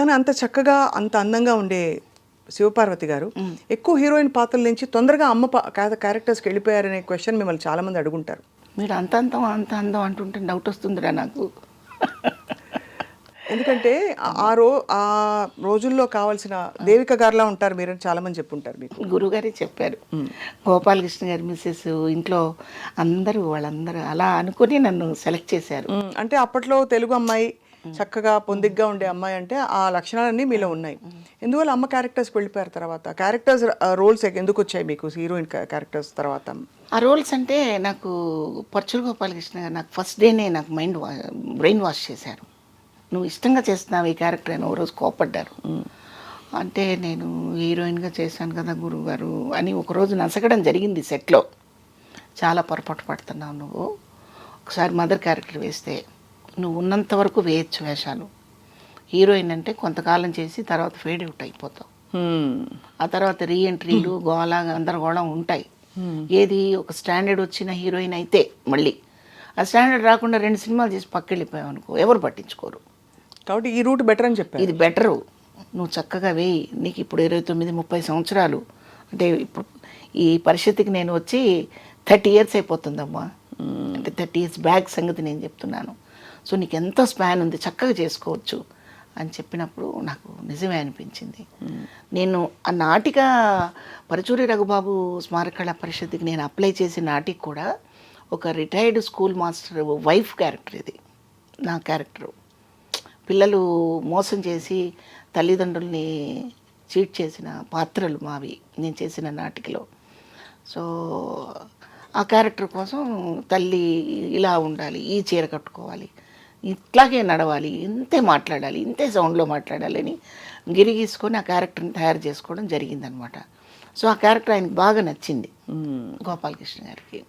కానీ అంత చక్కగా అంత అందంగా ఉండే శివపార్వతి గారు. ఎక్కువ హీరోయిన్ పాత్రల నుంచి తొందరగా అమ్మ క్యారెక్టర్స్కి వెళ్ళిపోయారనే క్వశ్చన్ మిమ్మల్ని చాలా మంది అడుగుంటారు. మీరు అంత అంతం అంత అందం అంటుంటే డౌట్ వస్తుందిరా నాకు. ఎందుకంటే ఆ- రో ఆ రోజుల్లో కావాల్సిన దేవిక గారిలా ఉంటారు మీరని చాలా మంది చెప్పుంటారు మీకు. గురుగారే చెప్పారు. గోపాలకృష్ణ గారి మిస్సెస్ ఇంట్లో అందరూ వాళ్ళందరూ అలా అనుకుని నన్ను సెలెక్ట్ చేశారు. అంటే అప్పట్లో తెలుగు అమ్మాయి చక్కగా పొందిగ్గా ఉండే అమ్మాయి అంటే ఆ లక్షణాలన్నీ మీలో ఉన్నాయి. ఎందువల్ల అమ్మ క్యారెక్టర్స్కి వెళ్ళిపోయారు తర్వాత? క్యారెక్టర్స్ రోల్స్ ఎందుకు వచ్చాయి మీకు హీరోయిన్ క్యారెక్టర్స్ తర్వాత? ఆ రోల్స్ అంటే నాకు పర్చుల గోపాలకృష్ణ గారు నాకు ఫస్ట్ డేనే నాకు మైండ్ బ్రెయిన్ వాష్ చేశారు. నువ్వు ఇష్టంగా చేస్తున్నావు ఈ క్యారెక్టర్ అని ఓ రోజు కోపడ్డారు అంటే నేను హీరోయిన్గా చేశాను కదా గురువు గారు అని ఒకరోజు నసగడం జరిగింది సెట్లో చాలా పొరపాటు పడుతున్నావు నువ్వు. ఒకసారి మదర్ క్యారెక్టర్ వేస్తే నువ్వు ఉన్నంత వరకు వేయచ్చు వేషాలు. హీరోయిన్ అంటే కొంతకాలం చేసి తర్వాత ఫేడ్ అవుట్ అయిపోతావు. ఆ తర్వాత రీఎంట్రీలు గోళ గందరగోళం ఉంటాయి. ఏది ఒక స్టాండర్డ్ వచ్చిన హీరోయిన్ అయితే మళ్ళీ ఆ స్టాండర్డ్ రాకుండా రెండు సినిమాలు చేసి పక్కెళ్ళిపోయావు అనుకో ఎవరు పట్టించుకోరు. కాబట్టి ఈ రూట్ బెటర్ అని చెప్పారు. ఇది బెటరు. నువ్వు చక్కగా వేయి. నీకు ఇప్పుడు ఇరవై తొమ్మిది ముప్పై సంవత్సరాలు. అంటే ఇప్పుడు ఈ పరిస్థితికి నేను వచ్చి థర్టీ ఇయర్స్ అయిపోతుందమ్మా. అంటే థర్టీ ఇయర్స్ బ్యాక్ సంగతి నేను చెప్తున్నాను. సో నీకు ఎంత స్పాన్ ఉంది చక్కగా చేసుకోవచ్చు అని చెప్పినప్పుడు నాకు నిజమే అనిపించింది. నేను ఆ నాటిక పరచూరి రఘుబాబు స్మారక పరిషత్కి నేను అప్లై చేసిన నాటికి కూడా ఒక retired school master wife character ఇది నా క్యారెక్టరు పిల్లలు మోసం చేసి తల్లిదండ్రుల్ని చీట్ చేసిన పాత్రలు మావి నేను చేసిన నాటికలో. సో ఆ క్యారెక్టర్ కోసం తల్లి ఇలా ఉండాలి ఈ చీర కట్టుకోవాలి ఇట్లాగే నడవాలి ఇంతే మాట్లాడాలి ఇంతే సౌండ్లో మాట్లాడాలి అని గిరిగీసుకొని ఆ క్యారెక్టర్ని తయారు చేసుకోవడం జరిగిందనమాట. సో ఆ క్యారెక్టర్ ఆయనకి బాగా నచ్చింది గోపాలకృష్ణ గారికి.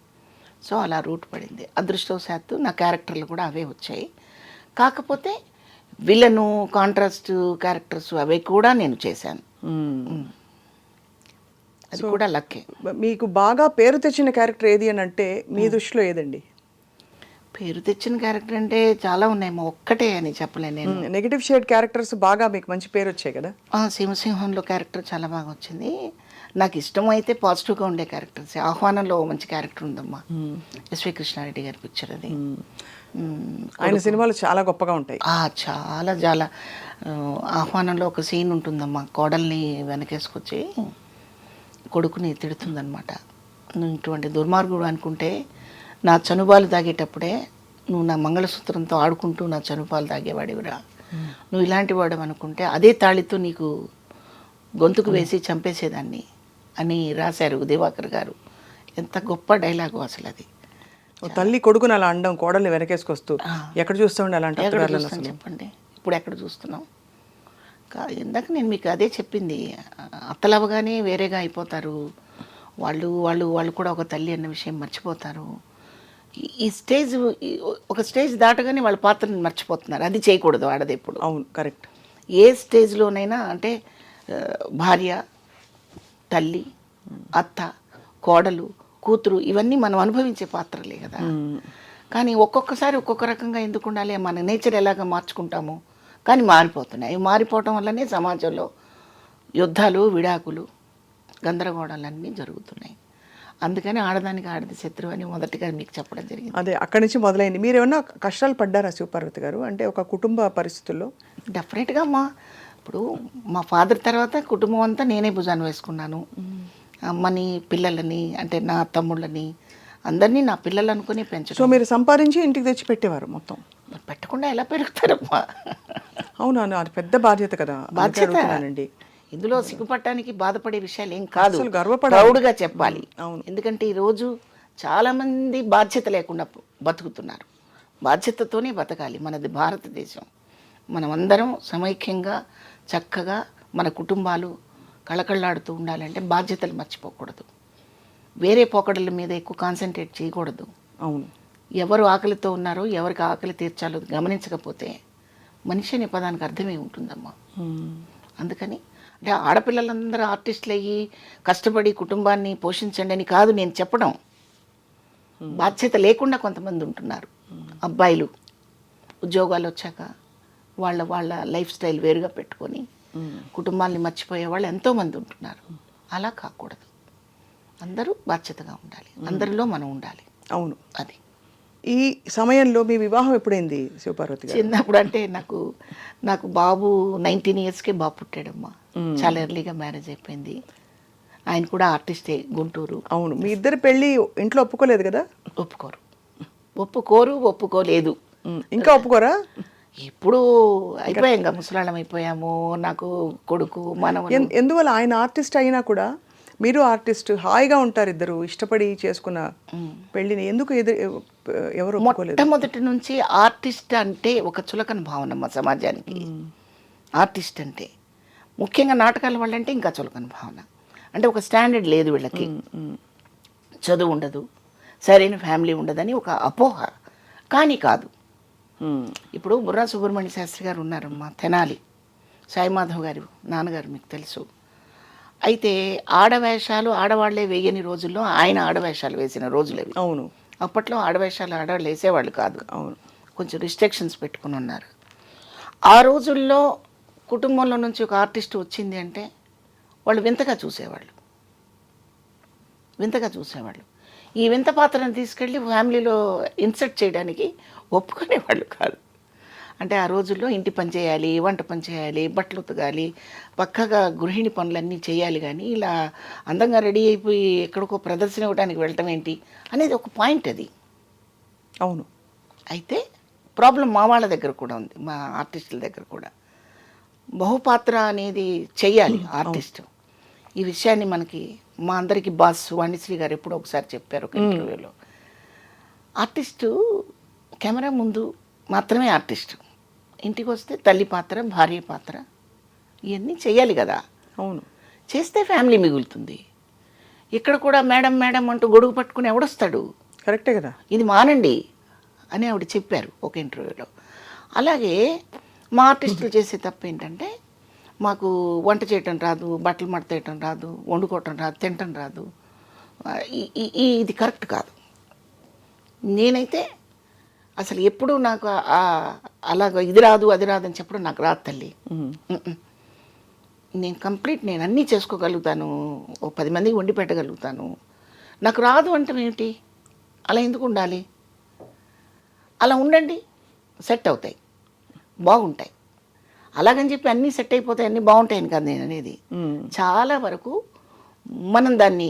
సో అలా రూట్ పడింది. అదృష్టవశాత్తు నా క్యారెక్టర్లు కూడా అవే వచ్చాయి. కాకపోతే విలను కాంట్రాస్ట్ క్యారెక్టర్స్ అవి కూడా నేను చేశాను. అది కూడా లక్కే. మీకు బాగా పేరు తెచ్చిన క్యారెక్టర్ ఏది అని అంటే మీ దృష్టిలో ఏదండి? పేరు తెచ్చిన క్యారెక్టర్ అంటే చాలా ఉన్నాయి మా ఒక్కటే అని చెప్పలేను నేను. నెగిటివ్ షేడ్ క్యారెక్టర్స్ బాగా మీకు మంచి పేరు వచ్చాయి కదా? సింహసింహంలో క్యారెక్టర్ చాలా బాగా వచ్చింది. నాకు ఇష్టమైతే పాజిటివ్గా ఉండే క్యారెక్టర్స్ ఆహ్వానంలో మంచి క్యారెక్టర్ ఉందమ్మా. ఎస్వి కృష్ణారెడ్డి గారి పిక్చర్ అది. ఆయన సినిమాలు చాలా గొప్పగా ఉంటాయి. ఆ, చాలా చాలా. ఆహ్వానంలో ఒక సీన్ ఉంటుందమ్మా కోడల్ని వెనకేసుకొచ్చి కొడుకుని తిడుతుందనమాట నువ్వు ఇటువంటి దుర్మార్గుడు అనుకుంటే నా చనుబాలు తాగేటప్పుడే నువ్వు నా మంగళసూత్రంతో ఆడుకుంటూ నా చనుపాలు తాగేవాడివిరా నువ్వు ఇలాంటి వాడు అనుకుంటే అదే తాళితో నీకు గొంతుకు వేసి చంపేసేదాన్ని అని రాశారు దివాకర్ గారు. ఎంత గొప్ప డైలాగు అసలు అది. ఓ తల్లి కొడుకుని అలా అండం కోడల్ని వెనకేసుకొస్తూ. ఎక్కడ చూస్తామండి అలాంటి చెప్పండి. ఇప్పుడు ఎక్కడ చూస్తున్నాం ఇందాక నేను మీకు అదే చెప్పింది. అత్తలవగానే వేరేగా అయిపోతారు. వాళ్ళు వాళ్ళు వాళ్ళు కూడా ఒక తల్లి అన్న విషయం మర్చిపోతారు. ఈ- స్టేజ్ ఒక స్టేజ్ దాటగానే వాళ్ళ పాత్రని మర్చిపోతున్నారు. అది చేయకూడదు ఆడది ఎప్పుడు. అవును కరెక్ట్. ఏ స్టేజ్లోనైనా అంటే భార్య తల్లి అత్త కోడలు కూతురు ఇవన్నీ మనం అనుభవించే పాత్రలే కదా. కానీ ఒక్కొక్కసారి ఒక్కొక్క రకంగా ఎందుకు ఉండాలి? మన నేచర్ ఎలాగ మార్చుకుంటాము? కానీ మారిపోతున్నాయి. ఇవి మారిపోవటం వల్లనే సమాజంలో యుద్ధాలు విడాకులు గందరగోళాలన్నీ జరుగుతున్నాయి. అందుకని ఆడదానికి ఆడది శత్రువు అని మొదటిగా మీకు చెప్పడం జరిగింది. అదే అక్కడి నుంచి మొదలైంది. మీరు ఏమన్నా కష్టాలు పడ్డారా శివపార్వతి గారు? అంటే ఒక కుటుంబ పరిస్థితుల్లో? డెఫినెట్గా మా ఇప్పుడు మా ఫాదర్ తర్వాత కుటుంబం అంతా నేనే భుజాన్ని వేసుకున్నాను. అమ్మని పిల్లలని అంటే నా తమ్ముళ్ళని అందరినీ నా పిల్లలు అనుకుని సో పెంచడం మీరు సంపాదించి ఇంటికి తెచ్చి పెట్టేవారు మొత్తం? పెట్టకుండా ఎలా పెరుగుతారమ్మా? అవునా అది పెద్ద బాధ్యత కదా. బాధ్యత. అడుగుతున్నానండి ఇందులో సిగ్గుపడటానికి బాధపడే విషయాలు ఏం కాదు. ప్రౌడ్గా చెప్పాలి. ఎందుకంటే ఈరోజు చాలామంది బాధ్యత లేకుండా బతుకుతున్నారు. బాధ్యతతోనే బతకాలి మనది భారతదేశం. మనమందరం సమైక్యంగా చక్కగా మన కుటుంబాలు కళకళలాడుతూ ఉండాలంటే బాధ్యతలు మర్చిపోకూడదు. వేరే పోకడల మీద ఎక్కువ కాన్సన్ట్రేట్ చేయకూడదు. అవును. ఎవరు ఆకలితో ఉన్నారో ఎవరికి ఆకలి తీర్చాలో గమనించకపోతే మనిషి అనే పదానికి అర్థమే ఉంటుందమ్మా. అందుకని అంటే ఆడపిల్లలందరూ ఆర్టిస్టులు అయ్యి కష్టపడి కుటుంబాన్ని పోషించండి అని కాదు నేను చెప్పడం. బాధ్యత లేకుండా కొంతమంది ఉంటున్నారు. అబ్బాయిలు ఉద్యోగాలు వచ్చాక వాళ్ళ వాళ్ళ లైఫ్ స్టైల్ వేరుగా పెట్టుకొని కుటుంబాన్ని మర్చిపోయే వాళ్ళు ఎంతోమంది ఉంటున్నారు. అలా కాకూడదు. అందరూ బాధ్యతగా ఉండాలి. అందరిలో మనం ఉండాలి. అవును. అది. ఈ సమయంలో మీ వివాహం ఎప్పుడైంది శివపార్వతి చిన్నప్పుడు అంటే నాకు నాకు బాబు నైన్టీన్ ఇయర్స్కే బాబు పుట్టాడమ్మా. చాలా ఎర్లీగా మ్యారేజ్ అయిపోయింది. ఆయన కూడా ఆర్టిస్టే గుంటూరు. అవును మీ ఇద్దరి పెళ్ళి ఇంట్లో ఒప్పుకోలేదు కదా? ఒప్పుకోరు. ఒప్పుకోరు ఒప్పుకోలేదు. ఇంకా ఒప్పుకోరా? ఇప్పుడు అయిపోయాం ఇంకా ముసలాళ్ళం అయిపోయాము. నాకు కొడుకు ఎన్- ఎందువల్ల ఆయన ఆర్టిస్ట్ అయినా కూడా మీరు ఆర్టిస్ట్ హాయిగా ఉంటారు ఇద్దరు ఇష్టపడి చేసుకున్న పెళ్ళిని ఎందుకు ఎదు ఎవరు మొట్టమొదటి నుంచి ఆర్టిస్ట్ అంటే ఒక చులకన భావన మా సమాజానికి. ఆర్టిస్ట్ అంటే. ముఖ్యంగా నాటకాల వాళ్ళంటే ఇంకా చులకన భావన. అంటే ఒక స్టాండర్డ్ లేదు వీళ్ళకి. చదువు ఉండదు సరైన ఫ్యామిలీ ఉండదని ఒక అపోహ. కానీ కాదు. ఇప్పుడు బుర్రా సుబ్రహ్మణ్య శాస్త్రి గారు ఉన్నారమ్మా తెనాలి. సాయి మాధవ్ గారు నాన్నగారు మీకు తెలుసు. అయితే ఆడవేషాలు ఆడవాళ్ళే వేయని రోజుల్లో ఆయన ఆడవేషాలు వేసిన రోజులు అవి. అవును. అప్పట్లో ఆడవేషాలు ఆడవాళ్ళు వేసేవాళ్ళు కాదు. అవును. కొంచెం రిస్ట్రిక్షన్స్ పెట్టుకుని ఉన్నారు. ఆ రోజుల్లో కుటుంబంలో నుంచి ఒక ఆర్టిస్ట్ వచ్చింది అంటే వాళ్ళు వింతగా చూసేవాళ్ళు. వింతగా చూసేవాళ్ళు. ఈ వింత పాత్రను తీసుకెళ్ళి ఫ్యామిలీలో ఇన్సర్ట్ చేయడానికి ఒప్పుకునేవాళ్ళు కాదు. అంటే ఆ రోజుల్లో ఇంటి పని చేయాలి వంట పని చేయాలి బట్టలు ఉతకాలి పక్కగా గృహిణి పనులన్నీ చేయాలి కానీ ఇలా అందంగా రెడీ అయిపోయి ఎక్కడికో ప్రదర్శన ఇవ్వడానికి వెళ్ళటం ఏంటి అనేది ఒక పాయింట్ అది. అవును. అయితే ప్రాబ్లం మా వాళ్ళ దగ్గర కూడా ఉంది మా ఆర్టిస్టుల దగ్గర కూడా. బహుపాత్ర అనేది చెయ్యాలి ఆర్టిస్ట్. ఈ విషయాన్ని మనకి మా అందరికి బాస్ వాణిశ్రీ గారు ఎప్పుడో ఒకసారి చెప్పారు ఒక ఇంటర్వ్యూలో. ఆర్టిస్టు కెమెరా ముందు మాత్రమే ఆర్టిస్ట్. ఇంటికి వస్తే తల్లి పాత్ర భార్య పాత్ర ఇవన్నీ చెయ్యాలి కదా. అవును. చేస్తే ఫ్యామిలీ మిగులుతుంది. ఇక్కడ కూడా మేడం మేడం అంటూ గొడుగు పట్టుకుని ఎవడొస్తాడు? కరెక్టే కదా. ఇది మానండి అని ఆవిడ చెప్పారు ఒక ఇంటర్వ్యూలో. అలాగే మా ఆర్టిస్టులు చేసే తప్పు ఏంటంటే మాకు వంట చేయటం రాదు బట్టలు మడతేయటం రాదు వండుకోవటం రాదు తినటం రాదు. ఇది కరెక్ట్ కాదు. నేనైతే అసలు ఎప్పుడు నాకు అలాగ ఇది రాదు అది రాదు అని చెప్పడం నాకు రాదు తల్లి. నేను కంప్లీట్ నేను అన్నీ చేసుకోగలుగుతాను. ఓ పది మందికి వండి పెట్టగలుగుతాను. నాకు రాదు అంటే ఏమిటి? అలా ఎందుకు ఉండాలి? అలా ఉండండి సెట్ అవుతాయి బాగుంటాయి. అలాగని చెప్పి అన్నీ సెట్ అయిపోతాయి అన్నీ బాగుంటాయని కాదు నేను అనేది. చాలా వరకు మనం దాన్ని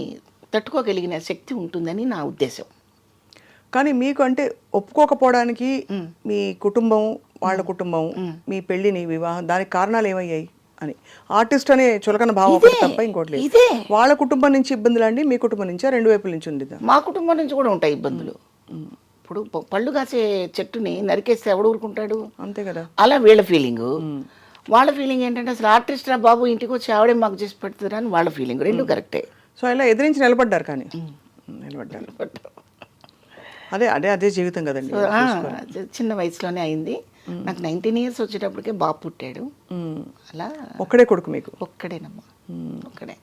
తట్టుకోగలిగిన శక్తి ఉంటుందని నా ఉద్దేశం. కానీ మీకు అంటే ఒప్పుకోకపోవడానికి మ్. కుటుంబం వాళ్ళ కుటుంబం మీ పెళ్ళిని వివాహం దానికి కారణాలు ఏమయ్యాయి అని. ఆర్టిస్ట్ అనే చులకన భావం ఒకటి తప్ప ఇంకోటి లేదు. వాళ్ళ కుటుంబం నుంచి ఇబ్బందులు అండి మీ కుటుంబం నుంచా రెండు వైపుల నుంచి ఉంది మా కుటుంబం నుంచి కూడా ఉంటాయి ఇబ్బందులు. ఇప్పుడు పళ్ళు కాసే చెట్టుని నరికేస్తే ఎవడు ఊరుకుంటాడు? అంతే కదా. అలా వీళ్ళ ఫీలింగ్. వాళ్ళ ఫీలింగ్ ఏంటంటే అసలు ఆర్టిస్ట్ రా బాబు ఇంటికి వచ్చి ఆవిడే మాకు చేసి పెడుతుందని అని వాళ్ళ ఫీలింగ్. రెండు కరెక్టే. సో ఇలా ఎదిరించి నిలబడ్డారు కానీ. నిలబడ్డారు. అదే అదే అదే జీవితం కదండి. చిన్న వయసులోనే అయింది. నాకు నైన్టీన్ ఇయర్స్ వచ్చేటప్పటికే బాబు పుట్టాడు. అలా ఒక్కడే కొడుకు మీకు? ఒక్కడేనమ్మా. ఒక్కడే.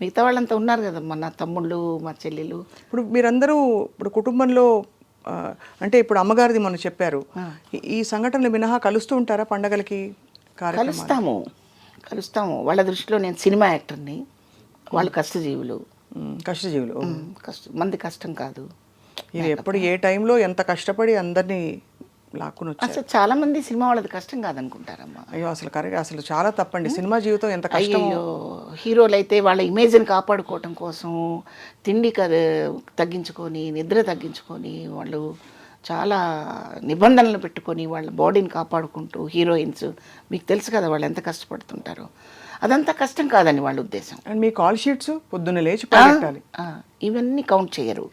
మిగతా వాళ్ళంతా ఉన్నారు కదమ్మా నా తమ్ముళ్ళు మా చెల్లెలు. ఇప్పుడు మీరందరూ ఇప్పుడు కుటుంబంలో అంటే ఇప్పుడు అమ్మగారిది మనం చెప్పారు. ఈ- సంఘటనలు మినహా కలుస్తూ ఉంటారా పండగలకి కలుస్తాము. కలుస్తాము. వాళ్ళ దృష్టిలో నేను సినిమా యాక్టర్ని. వాళ్ళు కష్టజీవులు. కష్టజీవులు. కష్టం మంది కష్టం కాదు. ఇది ఎప్పుడు ఏ టైంలో ఎంత కష్టపడి అందరినీ లాక్కుని అసలు చాలా మంది సినిమా వాళ్ళది కష్టం కాదనుకుంటారమ్మా. అయ్యో అసలు కరెక్ట్ అసలు చాలా తప్పండి. సినిమా జీవితం ఎంత కష్టం హీరోలు అయితే వాళ్ళ ఇమేజ్ని కాపాడుకోవటం కోసం తిండి తగ్గించుకొని నిద్ర తగ్గించుకొని వాళ్ళు చాలా నిబంధనలు పెట్టుకొని వాళ్ళ బాడీని కాపాడుకుంటూ హీరోయిన్స్ మీకు తెలుసు కదా వాళ్ళు ఎంత కష్టపడుతుంటారో. అదంతా కష్టం కాదని వాళ్ళ ఉద్దేశం. అండ్ మీ కాల్ షీట్స్ పొద్దున్న లేచి ఇవన్నీ కౌంట్ చేయరు.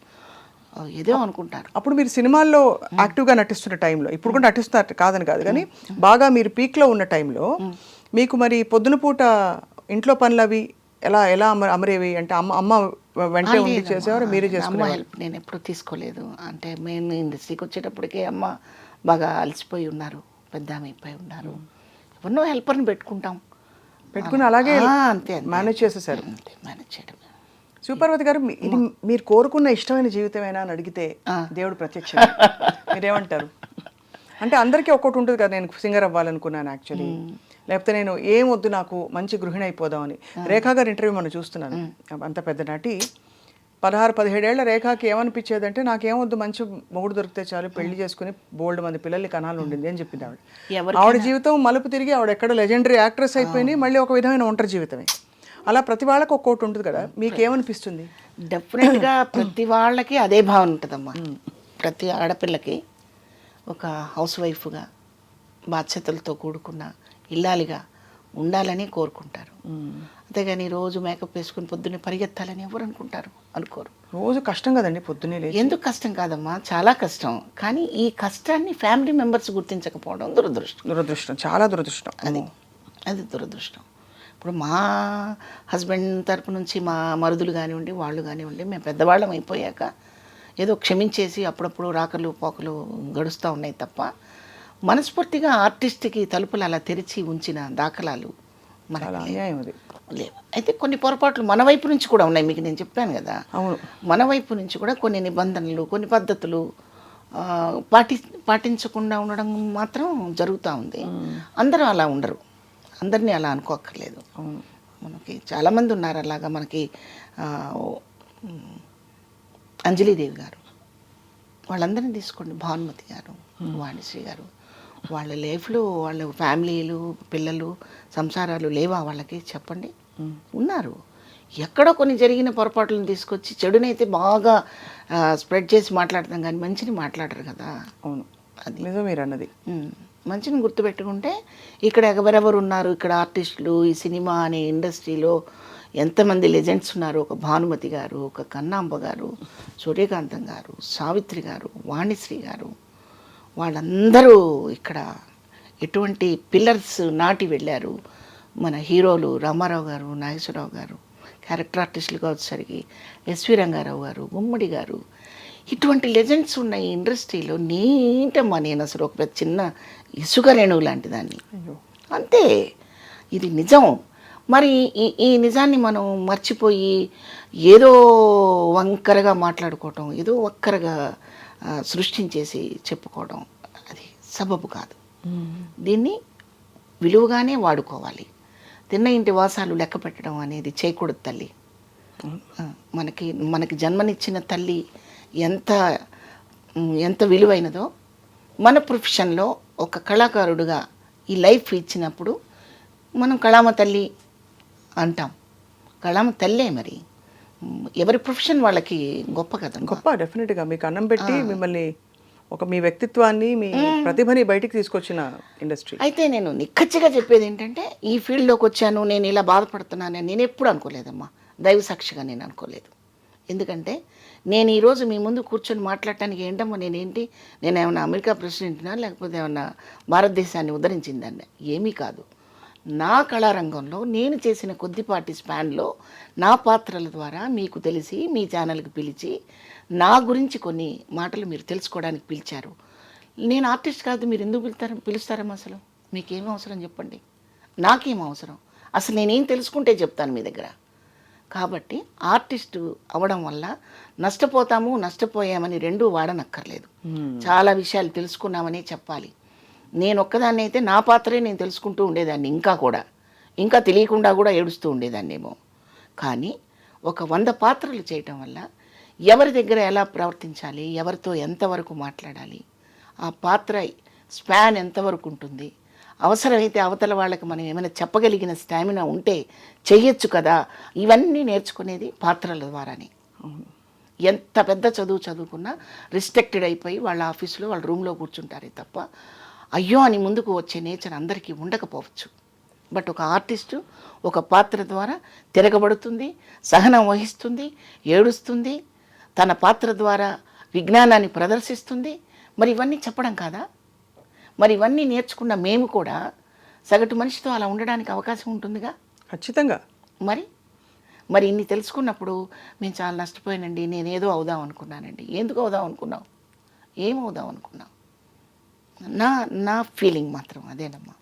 ఏదో అనుకుంటారు. అప్పుడు మీరు సినిమాల్లో యాక్టివ్గా నటిస్తున్న టైంలో ఇప్పుడు కూడా నటిస్తున్నారు కాదని కాదు కానీ బాగా మీరు పీక్లో ఉన్న టైంలో మీకు మరి పొద్దున పూట ఇంట్లో పనులు అవి ఎలా ఎలా అమ అమరేవి? అంటే అమ్మ అమ్మ వెంటనే ఉండి చేసేవారు? మీరే అమ్మ చేసుకునేవారు? హెల్ప్ నేను ఎప్పుడూ తీసుకోలేదు. అంటే మేము ఇండస్ట్రీకి వచ్చేటప్పటికే అమ్మ బాగా అలసిపోయి ఉన్నారు పెద్ద ఆమె అయిపోయి ఉన్నారు. ఎవరినో హెల్పర్ని పెట్టుకుంటాం. పెట్టుకుని అలాగే అంతే. మేనేజ్ చేసేసారు. అంతే మేనేజ్ చేయడం సూపర్వతి గారు ఇది మీరు కోరుకున్న ఇష్టమైన జీవితమేనా అని అడిగితే దేవుడు ప్రత్యక్ష మీరేమంటారు? అంటే అందరికీ ఒక్కటి ఉంటుంది కదా నేను సింగర్ అవ్వాలనుకున్నాను యాక్చువల్లీ లేకపోతే నేను ఏం వద్దు నాకు మంచి గృహిణి అయిపోదామని. రేఖా గారి ఇంటర్వ్యూ మనం చూస్తున్నాను. అంత పెద్ద నటి. పదహారు పదిహేడేళ్ళ రేఖాకి ఏమనిపించేది అంటే నాకేమొద్దు మంచి మొగుడు దొరికితే చాలు పెళ్ళి చేసుకుని బోల్డ్ మంది పిల్లల్ని కనాలు ఉండింది అని చెప్పింది ఆవిడ. ఆవిడ జీవితం మలుపు తిరిగి ఆవిడ ఎక్కడ లెజెండరీ యాక్ట్రెస్ అయిపోయింది మళ్ళీ ఒక విధమైన ఒంటరి జీవితమే. అలా ప్రతి వాళ్ళకి ఒక్కోటి ఉంటుంది కదా మీకేమనిపిస్తుంది? డెఫినెట్గా ప్రతి వాళ్ళకి అదే భావన ఉంటుందమ్మా. ప్రతి ఆడపిల్లకి ఒక హౌస్ వైఫ్గా బాధ్యతలతో కూడుకున్న ఇల్లాలిగా ఉండాలని కోరుకుంటారు. అంతేగాని రోజు మేకప్ వేసుకుని పొద్దున్నే పరిగెత్తాలని ఎవరు అనుకుంటారు? అనుకోరు. రోజు కష్టం కదండి పొద్దున్నే ఎందుకు కష్టం కాదమ్మా? చాలా కష్టం. కానీ ఈ కష్టాన్ని ఫ్యామిలీ మెంబర్స్ గుర్తించకపోవడం దురదృష్టం. దురదృష్టం చాలా దురదృష్టం. అది. అది దురదృష్టం. ఇప్పుడు మా హస్బెండ్ తరపు నుంచి మా మరుదులు కానివ్వండి వాళ్ళు కానివ్వండి మేము పెద్దవాళ్ళం అయిపోయాక ఏదో క్షమించేసి అప్పుడప్పుడు రాకలు పోకలు గడుస్తూ ఉన్నాయి తప్ప మనస్ఫూర్తిగా ఆర్టిస్ట్కి తలుపులు అలా తెరిచి ఉంచిన దాఖలాలు మనకి అది. లేవు. అయితే కొన్ని పొరపాట్లు మన వైపు నుంచి కూడా ఉన్నాయి మీకు నేను చెప్పాను కదా. అవును. మన వైపు నుంచి కూడా కొన్ని నిబంధనలు కొన్ని పద్ధతులు పాటి పాటించకుండా ఉండడం మాత్రం జరుగుతూ ఉంది. అందరూ అలా ఉండరు. అందరినీ అలా అనుకోక్కర్లేదు. మనకి చాలామంది ఉన్నారు అలాగా మనకి అంజలీదేవి గారు. వాళ్ళందరినీ తీసుకోండి. భానుమతి గారు వాణిశ్రీ గారు. వాళ్ళ లైఫ్లో వాళ్ళ ఫ్యామిలీలు పిల్లలు సంసారాలు లేవా వాళ్ళకి చెప్పండి. ఉన్నారు. ఎక్కడో కొన్ని జరిగిన పొరపాట్లను తీసుకొచ్చి చెడునైతే బాగా స్ప్రెడ్ చేసి మాట్లాడతాం కానీ మంచిని మాట్లాడరు కదా. అవును. అది. నిజం మీరు అన్నది. మంచిని గుర్తుపెట్టుకుంటే ఇక్కడ ఎవరెవరు ఉన్నారు? ఇక్కడ ఆర్టిస్టులు ఈ సినిమా అనే ఇండస్ట్రీలో ఎంతమంది లెజెండ్స్ ఉన్నారు? ఒక భానుమతి గారు ఒక కన్నాంబ గారు సూర్యకాంతం గారు సావిత్రి గారు వాణిశ్రీ గారు. వాళ్ళందరూ ఇక్కడ ఎటువంటి పిల్లర్స్ నాటి వెళ్ళారు? మన హీరోలు రామారావు గారు నాగేశ్వరరావు గారు క్యారెక్టర్ ఆర్టిస్టులుగా వచ్చేసరికి ఎస్వి రంగారావు గారు గుమ్మడి గారు ఇటువంటి లెజెండ్స్ ఉన్న ఈ ఇండస్ట్రీలో నీటమ్మా నేను అసలు ఒక పెద్ద చిన్న ఇసుక రేణువు లాంటి దాన్ని. అంతే. ఇది నిజం. మరి ఈ ఈ నిజాన్ని మనం మర్చిపోయి ఏదో వంకరగా మాట్లాడుకోవటం ఏదో వక్కరగా ఆ, సృష్టించేసి చెప్పుకోవడం అది సబబు కాదు. దీన్ని విలువగానే వాడుకోవాలి. తిన్న ఇంటి వాసాలు లెక్క పెట్టడం అనేది చేయకూడదు తల్లి. మనకి మనకి జన్మనిచ్చిన తల్లి ఎంత ఎంత విలువైనదో మన ప్రొఫెషన్లో ఒక కళాకారుడుగా ఈ లైఫ్ ఇచ్చినప్పుడు మనం కళామ తల్లి అంటాం. కళామ తల్లే మరి. ఎవరి ప్రొఫెషన్ వాళ్ళకి గొప్ప కదా గొప్ప డెఫినెట్గా. మీకు అన్నం పెట్టి మిమ్మల్ని ఒక మీ వ్యక్తిత్వాన్ని మీ ప్రతిభని బయటికి తీసుకొచ్చిన ఇండస్ట్రీ. అయితే నేను నిక్కచ్చిగా చెప్పేది ఏంటంటే ఈ ఫీల్డ్లోకి వచ్చాను నేను ఇలా బాధపడుతున్నానని నేను ఎప్పుడు అనుకోలేదమ్మా. దైవ సాక్షిగా నేను అనుకోలేదు. ఎందుకంటే నేను ఈరోజు మీ ముందు కూర్చొని మాట్లాడటానికి ఏంటమ్మో నేనేంటి? నేను ఏమన్నా అమెరికా ప్రెసిడెంట్నా? లేకపోతే ఏమన్నా భారతదేశాన్ని ఉద్ధరించిందండి ఏమీ కాదు. నా కళారంగంలో నేను చేసిన కొద్దిపాటి స్పాన్లో నా పాత్రల ద్వారా మీకు తెలిసి మీ ఛానల్కి పిలిచి నా గురించి కొన్ని మాటలు మీరు తెలుసుకోవడానికి పిలిచారు. నేను ఆర్టిస్ట్ కాదు మీరు ఎందుకు పిలుస్తారు పిలుస్తారమ్మా అసలు? మీకేం అవసరం చెప్పండి. నాకేం అవసరం? అసలు నేనేం తెలుసుకుంటే చెప్తాను మీ దగ్గర? కాబట్టి ఆర్టిస్టు అవడం వల్ల నష్టపోతాము నష్టపోయామని రెండూ వాడనక్కర్లేదు. చాలా విషయాలు తెలుసుకున్నామని చెప్పాలి. నేను ఒక్కదాన్ని అయితే నా పాత్రే నేను తెలుసుకుంటూ ఉండేదాన్ని ఇంకా కూడా. ఇంకా తెలియకుండా కూడా ఏడుస్తూ ఉండేదాన్నేమో. కానీ ఒక వంద పాత్రలు చేయటం వల్ల ఎవరి దగ్గర ఎలా ప్రవర్తించాలి ఎవరితో ఎంతవరకు మాట్లాడాలి ఆ పాత్ర స్పాన్ ఎంతవరకు ఉంటుంది అవసరమైతే అవతల వాళ్ళకి మనం ఏమైనా చెప్పగలిగిన స్టామినా ఉంటే చెయ్యొచ్చు కదా. ఇవన్నీ నేర్చుకునేది పాత్రల ద్వారానే. ఎంత పెద్ద చదువు చదువుకున్నా రిస్ట్రిక్టెడ్ అయిపోయి వాళ్ళ ఆఫీసులో వాళ్ళ రూమ్లో కూర్చుంటారే తప్ప అయ్యో అని ముందుకు వచ్చే నేచర్ అందరికీ ఉండకపోవచ్చు. బట్ ఒక ఆర్టిస్టు ఒక పాత్ర ద్వారా తిరగబడుతుంది సహనం వహిస్తుంది ఏడుస్తుంది తన పాత్ర ద్వారా విజ్ఞానాన్ని ప్రదర్శిస్తుంది. మరి ఇవన్నీ చెప్పడం కాదా? మరి ఇవన్నీ నేర్చుకున్న మేము కూడా సగటు మనిషితో అలా ఉండడానికి అవకాశం ఉంటుందిగా? ఖచ్చితంగా. మరి? మరి ఇన్ని తెలుసుకున్నప్పుడు మేము చాలా నష్టపోయానండి నేను ఏదో అవుదాం అనుకున్నానండి. ఎందుకు అవుదాం అనుకున్నావు? ఏం అవుదాం అనుకున్నావు? నా నా ఫీలింగ్ మాత్రం అదేనమ్మా.